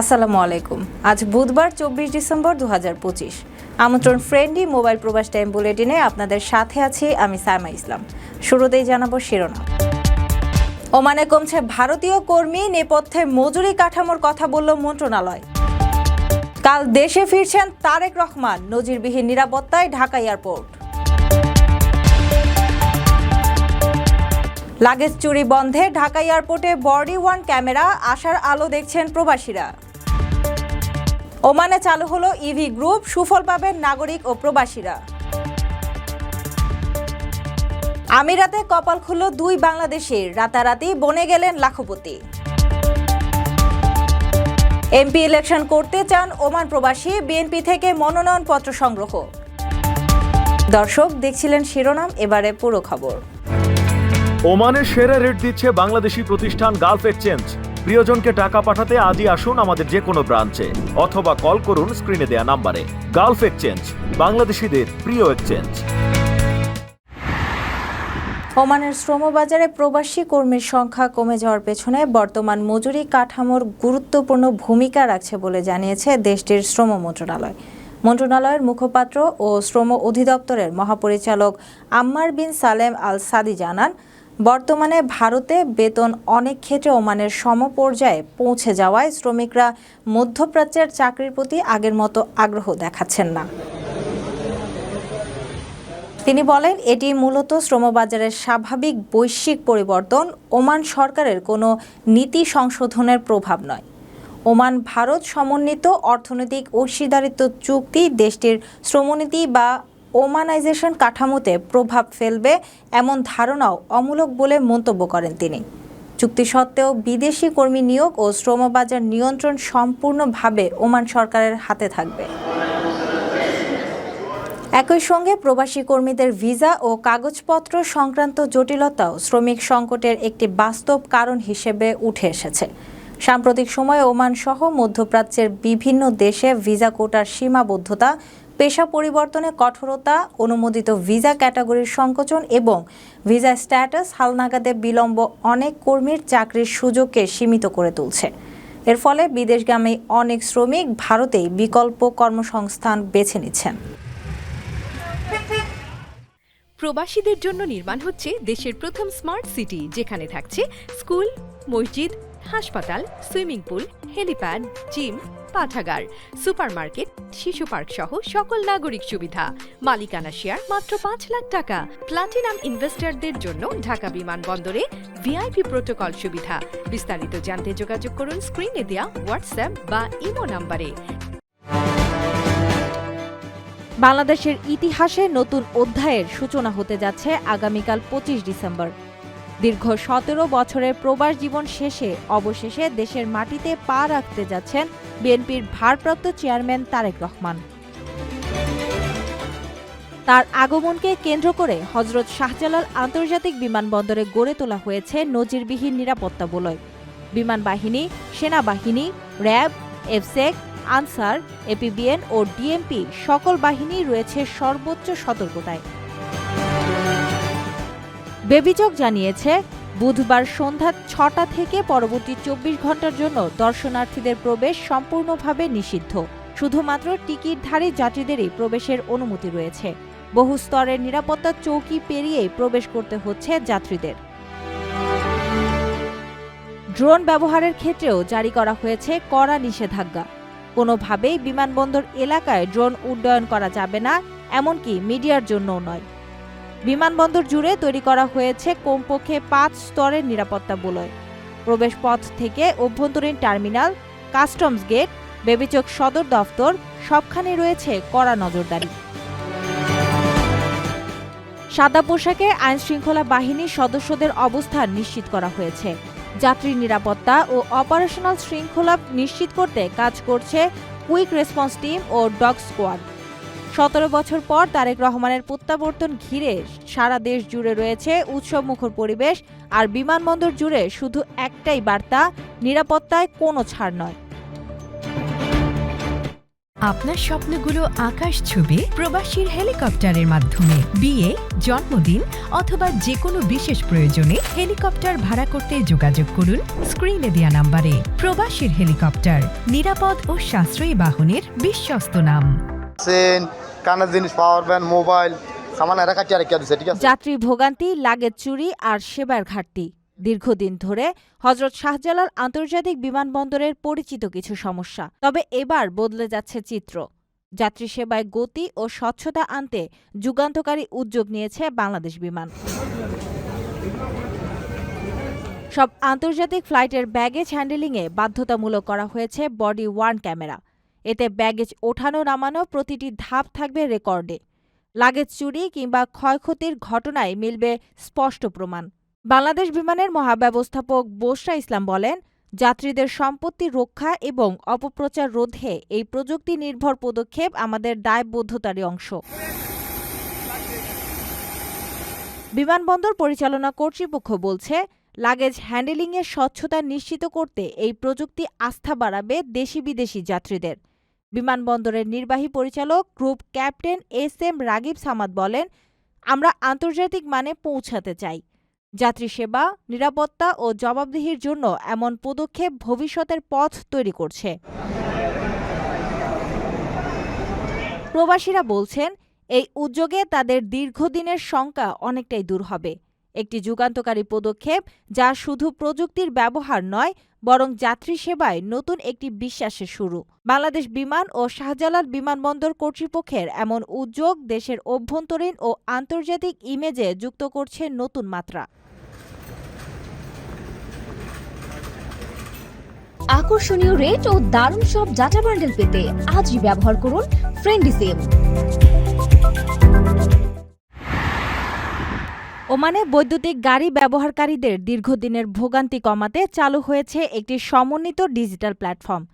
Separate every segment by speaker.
Speaker 1: আসসালামু আলাইকুম। আজ বুধবার চব্বিশ ডিসেম্বর দু হাজার পঁচিশ। আমন্ত্রণ ফ্রেন্ডলি মোবাইল প্রবাস টাইম বুলেটিনে আপনাদের সাথে আছি আমি সাইমা ইসলাম। শুরুতেই জানাব শিরোনাম। ওমানে কমছে ভারতীয় কর্মী নেপথ্যে মজুরি কাঠামোর কথা বলল মন্ত্রণালয়। কাল দেশে ফিরছেন তারেক রহমান, নজিরবিহীন নিরাপত্তায় ঢাকা এয়ারপোর্ট। লাগেজ চুরি বন্ধে ঢাকা এয়ারপোর্টে বডি ওয়ান ক্যামেরা আসার আলো দেখছেন প্রবাসীরা। ওমানে চালু হলো ইভি গ্রুপ। সুফল পাবেন নাগরিক ও প্রবাসীরা। আমিরাতে কপাল খুলল দুই বাংলাদেশের রাতারাতি বনে গেলেন লাখপতি। এমপি ইলেকশন করতে চান ওমান প্রবাসী। বিএনপি থেকে মনোনয়নপত্র সংগ্রহ। দর্শক, দেখছিলেন শিরোনাম, এবারে পুরো খবর।
Speaker 2: ওমানের সেরা রেট দিচ্ছে বাংলাদেশি প্রতিষ্ঠান গালফ এক্সচেঞ্জ। প্রিয়জনকে টাকা পাঠাতে আজই আসুন আমাদের যে কোনো ব্রাঞ্চে, অথবা কল করুন স্ক্রিনে দেয়া নাম্বারে। গালফ এক্সচেঞ্জ, বাংলাদেশিদের প্রিয় এক্সচেঞ্জ।
Speaker 1: ওমানের শ্রমবাজারে প্রবাসী কর্মীর সংখ্যা কমে যাওয়ার পেছনে বর্তমান মজুরি কাঠামোর গুরুত্বপূর্ণ ভূমিকা রাখছে বলে জানিয়েছে দেশটির শ্রম মন্ত্রণালয়। মন্ত্রণালয়ের মুখপাত্র ও শ্রম অধিদপ্তরের মহাপরিচালক আম্মার বিন সালেম আল সাদি জানান বর্তমানে ভারতে বেতন অনেক ক্ষেত্রে ওমানের সমপর্যায়ে পৌঁছে যাওয়ায় শ্রমিকরা মধ্যপ্রাচ্যের চাকরির প্রতি আগের মতো আগ্রহ দেখাচ্ছেন না। তিনি বলেন, এটি মূলত শ্রমবাজারের স্বাভাবিক বৈশ্বিক পরিবর্তন, ওমান সরকারের কোনো নীতি সংশোধনের প্রভাব নয়। ওমান ভারত সমন্বিত অর্থনৈতিক অংশীদারিত্ব চুক্তি দেশটির শ্রমনীতি বা ওমানাইজেশন কাঠামোতে প্রভাব ফেলবে এমন ধারণাও অমূলক বলে মন্তব্য করেন তিনি। চুক্তি সত্ত্বেও বিদেশি কর্মী নিয়োগ ও শ্রমবাজার নিয়ন্ত্রণ সম্পূর্ণভাবে ওমান সরকারের হাতে থাকবে। একই সঙ্গে প্রবাসী কর্মীদের ভিসা ও কাগজপত্র সংক্রান্ত জটিলতাও শ্রমিক সংকটের একটি বাস্তব কারণ হিসেবে উঠে এসেছে। সাম্প্রতিক সময়ে ওমান সহ মধ্যপ্রাচ্যের বিভিন্ন দেশে ভিসা কোটার সীমাবদ্ধতা পেশা পরিবর্তনে কঠোরতা, অনুমোদিত ভিসা ক্যাটাগরির সংকোচন এবং ভিসা স্ট্যাটাস হালনাগাদে বিলম্ব অনেক কর্মীর চাকরির সুযোগকে সীমিত করে তুলছে। এর ফলে বিদেশগামী অনেক শ্রমিক ভারতেই বিকল্প কর্মসংস্থান বেছে নিচ্ছেন।
Speaker 3: প্রবাসীদের জন্য নির্মাণ হচ্ছে দেশের প্রথম স্মার্ট সিটি যেখানে থাকছে স্কুল মসজিদ হাসপাতাল, সুইমিং পুল, হেলিপ্যাড, জিম, পাঠাগার, সুপারমার্কেট, শিশু পার্ক সহ সকল নাগরিক সুবিধা। মালিকানা শেয়ার মাত্র পাঁচ লাখ টাকা। প্লাটিনাম ইনভেস্টরদের জন্য ঢাকা বিমানবন্দরে ভিআইপি প্রোটোকল সুবিধা। বিস্তারিত জানতে যোগাযোগ করুন স্ক্রিনে দেওয়া হোয়াটসঅ্যাপ বা ইমো নাম্বারে।
Speaker 1: বাংলাদেশের ইতিহাসে নতুন অধ্যায়ের সূচনা হতে যাচ্ছে আগামীকাল পঁচিশ ডিসেম্বর। দীর্ঘ সতেরো বছরের প্রবাস জীবন শেষে অবশেষে দেশের মাটিতে পা রাখতে যাচ্ছেন বিএনপির ভারপ্রাপ্ত চেয়ারম্যান তারেক রহমান। তার আগমনকে কেন্দ্র করে হজরত শাহজালাল আন্তর্জাতিক বিমানবন্দরে গড়ে তোলা হয়েছে নজিরবিহীন নিরাপত্তা বলয়। বিমান বাহিনী, সেনাবাহিনী, র্যাব, এফসেক, আনসার, এপিবিএন ও ডিএমপি সকল বাহিনী রয়েছে সর্বোচ্চ সতর্কতায়। বেবিচক জানিয়েছে, বুধবার সন্ধ্যা ছটা থেকে পরবর্তী চব্বিশ ঘণ্টার জন্য দর্শনার্থীদের প্রবেশ সম্পূর্ণভাবে নিষিদ্ধ। শুধুমাত্র টিকিটধারী যাত্রীদেরই প্রবেশের অনুমতি রয়েছে। বহু স্তরের নিরাপত্তা চৌকি পেরিয়ে প্রবেশ করতে হচ্ছে যাত্রীদের। ড্রোন ব্যবহারের ক্ষেত্রেও জারি করা হয়েছে কড়া নিষেধাজ্ঞা। কোনোভাবেই বিমানবন্দর এলাকায় ড্রোন উড্ডয়ন করা যাবে না, এমনকি মিডিয়ার জন্যও নয়। বিমানবন্দর জুড়ে তৈরি করা হয়েছে কমপক্ষে পাঁচ স্তরের নিরাপত্তা বলয়। প্রবেশপথ থেকে অভ্যন্তরীণ টার্মিনাল, কাস্টমস গেট বেবিচক সদর দফতর, সবখানে রয়েছে কড়া নজরদারি। সাদা পোশাকে আইন শৃঙ্খলা বাহিনীর সদস্যদের অবস্থান নিশ্চিত করা হয়েছে। যাত্রী নিরাপত্তা ও অপারেশনাল শৃঙ্খলা নিশ্চিত করতে কাজ করছে কুইক রেসপন্স টিম ও ডগ স্কোয়াড। সতেরো বছর পর তারেক রহমানের প্রত্যাবর্তন ঘিরে সারা দেশ জুড়ে রয়েছে উৎসবমুখর পরিবেশ আর বিমানবন্দর জুড়ে শুধু একটাই বার্তা নিরাপত্তায় কোনো ছাড় নয়।
Speaker 3: আপনার স্বপ্নগুলো আকাশ ছুবে প্রবাসীর হেলিকপ্টারের মাধ্যমে। বিয়ে জন্মদিন অথবা যে কোনো বিশেষ প্রয়োজনে হেলিকপ্টার ভাড়া করতে যোগাযোগ করুন স্ক্রিনে দেয়া নাম্বারে। প্রবাসীর হেলিকপ্টার নিরাপদ ও সাশ্রয়ী বাহনের বিশ্বস্ত নাম।
Speaker 4: কানের জিনিস পাওয়ার ব্যান্ড মোবাইল সামান এরা কাটিয়ে রেখে দিচ্ছে ঠিক আছে?
Speaker 1: যাত্রী ভোগান্তি, লাগেজ চুরি আর সেবার ঘাটতি। দীর্ঘদিন ধরে হজরত শাহজালাল আন্তর্জাতিক বিমানবন্দরের পরিচিত কিছু সমস্যা। তবে এবার বদলে যাচ্ছে চিত্র। যাত্রী সেবায় গতি ও স্বচ্ছতা আনতে যুগান্তকারী উদ্যোগ নিয়েছে বাংলাদেশ বিমান। সব আন্তর্জাতিক ফ্লাইটের ব্যাগেজ হ্যান্ডেলিংয়ে বাধ্যতামূলক করা হয়েছে বডি ওয়ার্ন ক্যামেরা। এতে ব্যাগেজ ওঠানো নামানো প্রতিটি ধাপ থাকবে রেকর্ডে। লাগেজ চুরি কিংবা ক্ষয়ক্ষতির ঘটনায় মিলবে স্পষ্ট প্রমাণ। বাংলাদেশ বিমানের মহাব্যবস্থাপক বোসরা ইসলাম বলেন, যাত্রীদের সম্পত্তি রক্ষা এবং অপপ্রচার রোধে এই প্রযুক্তি নির্ভর পদক্ষেপ আমাদের দায়বদ্ধতারই অংশ। বিমানবন্দর পরিচালনা কর্তৃপক্ষ বলছে, লাগেজ হ্যান্ডেলিংয়ের স্বচ্ছতা নিশ্চিত করতে এই প্রযুক্তি আস্থা বাড়াবে দেশি বিদেশি যাত্রীদের। বিমানবন্দরের নির্বাহী পরিচালক group captain S M Ragib Samad বলেন, আমরা আন্তর্জাতিক মানে পৌঁছাতে চাই। যাত্রী সেবা, নিরাপত্তা ও জবাবদিহির জন্য এমন পদক্ষেপ ভবিষ্যতের পথ তৈরি করছে। প্রবাসীরা বলছেন, এই উদ্যোগে তাদের দীর্ঘদিনের শঙ্কা অনেকটাই দূর হবে। একটি যুগান্তকারী পদক্ষেপ যা শুধু প্রযুক্তির ব্যবহার নয় বরং যাত্রী সেবায় নতুন একটি বিশ্বাসের শুরু। বাংলাদেশ বিমান ও শাহজালাল বিমানবন্দর কর্তৃপক্ষের এমন উদ্যোগ দেশের অভ্যন্তরীণ ও আন্তর্জাতিক ইমেজে যুক্ত করছে নতুন মাত্রা।
Speaker 5: আকর্ষণীয় রেট ও দারুণ সব ডাটা বান্ডেল পেতে আজই ব্যবহার করুন ফ্রেন্ডি
Speaker 1: ওমানে বৈদ্যুতিক গাড়ি ব্যবহারকারীদের দীর্ঘদিনের ভোগান্তি কমাতে চালু হয়েছে একটি সমন্বিত digital platform.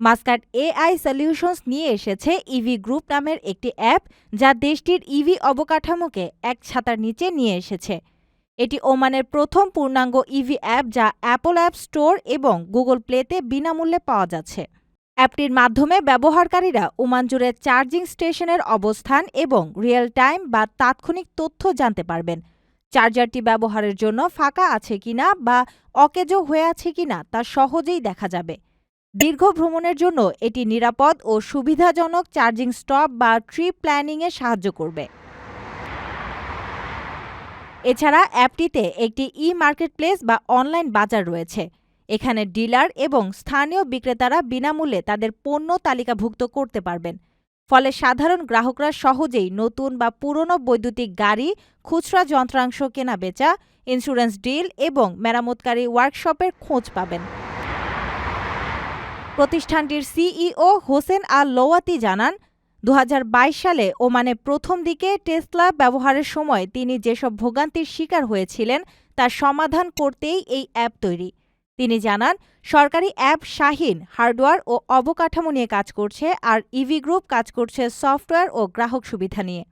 Speaker 1: Muscat AI solutions নিয়ে এসেছে ইভি গ্রুপ নামের একটি অ্যাপ যা দেশটির ইভি অবকাঠামোকে এক ছাতার নিচে নিয়ে এসেছে। এটি ওমানের প্রথম পূর্ণাঙ্গ ইভি অ্যাপ যা অ্যাপল অ্যাপ স্টোর এবং গুগল প্লেতে বিনামূল্যে পাওয়া যাচ্ছে। অ্যাপটির মাধ্যমে ব্যবহারকারীরা ওমান জুড়ে চার্জিং স্টেশনের অবস্থান এবং রিয়েল টাইম বা তাৎক্ষণিক তথ্য জানতে পারবেন। চার্জারটি ব্যবহারের জন্য ফাঁকা আছে কিনা বা অকেজো হয়ে আছে কিনা তা সহজেই দেখা যাবে। দীর্ঘ ভ্রমণের জন্য এটি নিরাপদ ও সুবিধাজনক চার্জিং স্টপ বা ট্রিপ প্ল্যানিংয়ে সাহায্য করবে। এছাড়া অ্যাপটিতে একটি ই মার্কেটপ্লেস বা অনলাইন বাজার রয়েছে। এখানে ডিলার এবং স্থানীয় বিক্রেতারা বিনামূল্যে তাদের পণ্য তালিকাভুক্ত করতে পারবেন। ফলে সাধারণ গ্রাহকরা সহজেই নতুন বা পুরনো বৈদ্যুতিক গাড়ি, খুচরা যন্ত্রাংশ কেনাবেচা ইন্স্যুরেন্স ডিল এবং মেরামতকারী ওয়ার্কশপের খোঁজ পাবেন। প্রতিষ্ঠানটির সিইও হোসেন আল লোয়াতি জানান দু হাজার বাইশ সালে ওমানে প্রথম দিকে টেসলা ব্যবহারের সময় তিনি যেসব ভোগান্তির শিকার হয়েছিলেন, তার সমাধান করতেই এই অ্যাপ তৈরি। তিনি জানান, সরকারি অ্যাপ শাহিন হার্ডওয়্যার ও অবকাঠামো নিয়ে কাজ করছে আর ইভি গ্রুপ কাজ করছে সফটওয়্যার ও গ্রাহক সুবিধা নিয়ে।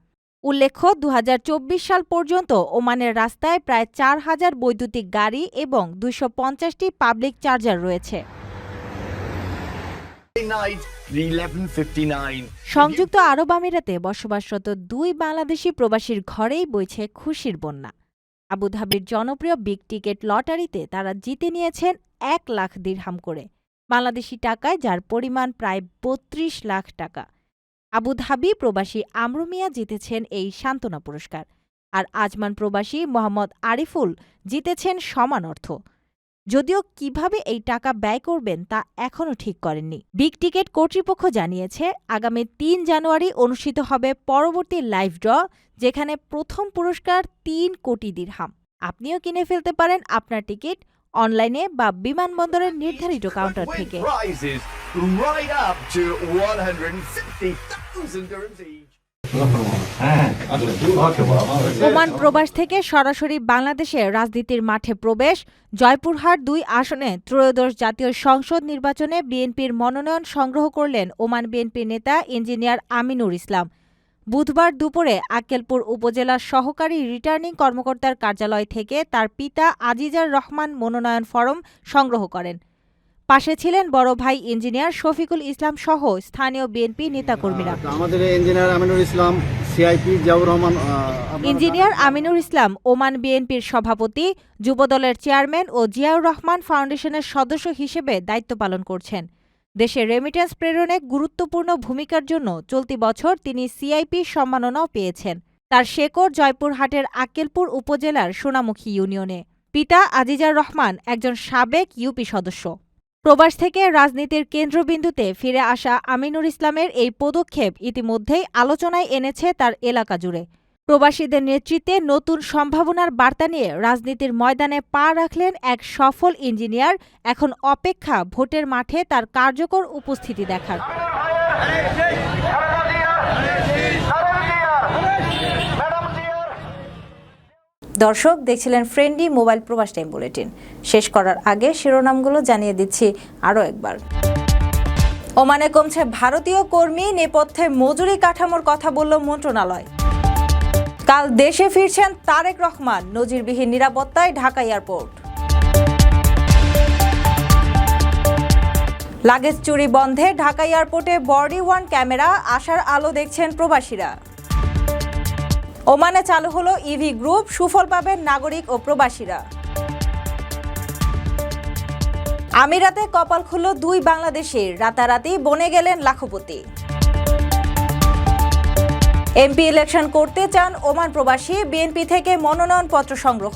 Speaker 1: উল্লেখ্য দু হাজার চব্বিশ সাল পর্যন্ত ওমানের রাস্তায় প্রায় চার হাজার বৈদ্যুতিক গাড়ি এবং দুইশো পঞ্চাশটি পাবলিক চার্জার রয়েছে। সংযুক্ত আরব আমিরাতে বসবাসরত দুই বাংলাদেশি প্রবাসীর ঘরেই বইছে খুশির বন্যা। আবুধাবির জনপ্রিয় বিগ টিকেট লটারিতে তারা জিতে নিয়েছেন এক লাখ দিরহাম করে, বাংলাদেশি টাকায় যার পরিমাণ প্রায় বত্রিশ লাখ টাকা। আবুধাবি প্রবাসী আমরুমিয়া জিতেছেন এই সান্ত্বনা পুরস্কার, আর আজমান প্রবাসী মোহাম্মদ আরিফুল জিতেছেন সমান অর্থ। যদিও কীভাবে এই টাকা ব্যয় করবেন তা এখনও ঠিক করেননি। বিগ টিকেট কর্তৃপক্ষ জানিয়েছে আগামী তিন জানুয়ারি অনুষ্ঠিত হবে পরবর্তী লাইভ ড্র যেখানে প্রথম পুরস্কার তিন কোটি দিরহাম। আপনিও কিনে ফেলতে পারেন আপনার টিকিট অনলাইনে বা বিমানবন্দরের নির্ধারিত কাউন্টার থেকে।
Speaker 6: Prizes right up to 160,000 dirhams each.
Speaker 1: Oman প্রবাস থেকে সরাসরি বাংলাদেশে রাজনীতির মাঠে প্রবেশ জয়পুরহাট দুই আসনে ত্রয়োদশ জাতীয় সংসদ নির্বাচনে বিএনপির মনোনয়ন সংগ্রহ করলেন ওমান বিএনপির নেতা ইঞ্জিনিয়ার আমিনুর ইসলাম বুধবার দুপুরে আক্কেলপুর উপজেলার সহকারী রিটার্নিং কর্মকর্তার কার্যালয় থেকে তার পিতা আজিজার রহমান মনোনয়ন ফরম সংগ্রহ করেন পাশে ছিলেন বড় ভাই ইঞ্জিনিয়ার শফিকুল ইসলাম সহ স্থানীয় বিএনপি নেতাকর্মীরা।
Speaker 7: আমাদের engineer Aminul Islam CIP Ziaur Rahman
Speaker 1: engineer Aminur Islam Oman বিএনপির সভাপতি যুবদলের চেয়ারম্যান ও জিয়াউর রহমান ফাউন্ডেশনের সদস্য হিসেবে দায়িত্ব পালন করছেন। দেশে রেমিটেন্স প্রেরণে গুরুত্বপূর্ণ ভূমিকার জন্য চলতি বছর তিনি সিআইপি সম্মাননাও পেয়েছেন। তার শেকড় জয়পুরহাটের আক্কেলপুর উপজেলার সোনামুখী ইউনিয়নে। পিতা আজিজার রহমান একজন সাবেক ইউপি সদস্য। প্রবাস থেকে রাজনীতির কেন্দ্রবিন্দুতে ফিরে আসা আমিনুর ইসলামের এই পদক্ষেপ ইতিমধ্যেই আলোচনায় এনেছে তার এলাকা জুড়ে প্রবাসীদের নেতৃত্বে নতুন সম্ভাবনার বার্তা নিয়ে রাজনীতির ময়দানে পা রাখলেন এক সফল ইঞ্জিনিয়ার এখন অপেক্ষা ভোটের মাঠে তার কার্যকর উপস্থিতি দেখার দর্শক, দেখছিলেন ফ্রেন্ডলি মোবাইল প্রবাস টাইম বুলেটিন। শেষ করার আগে শিরোনামগুলো জানিয়ে দিচ্ছি আরও একবার। ওমানে কমছে ভারতীয় কর্মী নেপথ্যে মজুরি কাঠামোর কথা বলল মন্ত্রণালয়। কাল দেশে ফিরছেন তারেক রহমান, নজিরবিহীন নিরাপত্তায় ঢাকা এয়ারপোর্ট। লাগেজ চুরি বন্ধে ঢাকা এয়ারপোর্টে বডি ওয়ান ক্যামেরা আসার আলো দেখছেন প্রবাসীরা। ওমানে চালু হলো ইভি গ্রুপ সুফল পাবেন নাগরিক ও প্রবাসীরা। আমিরাতে কপাল খুলল দুই বাংলাদেশের রাতারাতি বনে গেলেন লাখপতি। এমপি ইলেকশন করতে চান ওমান প্রবাসী, বিএনপি থেকে মনোনয়নপত্র সংগ্রহ।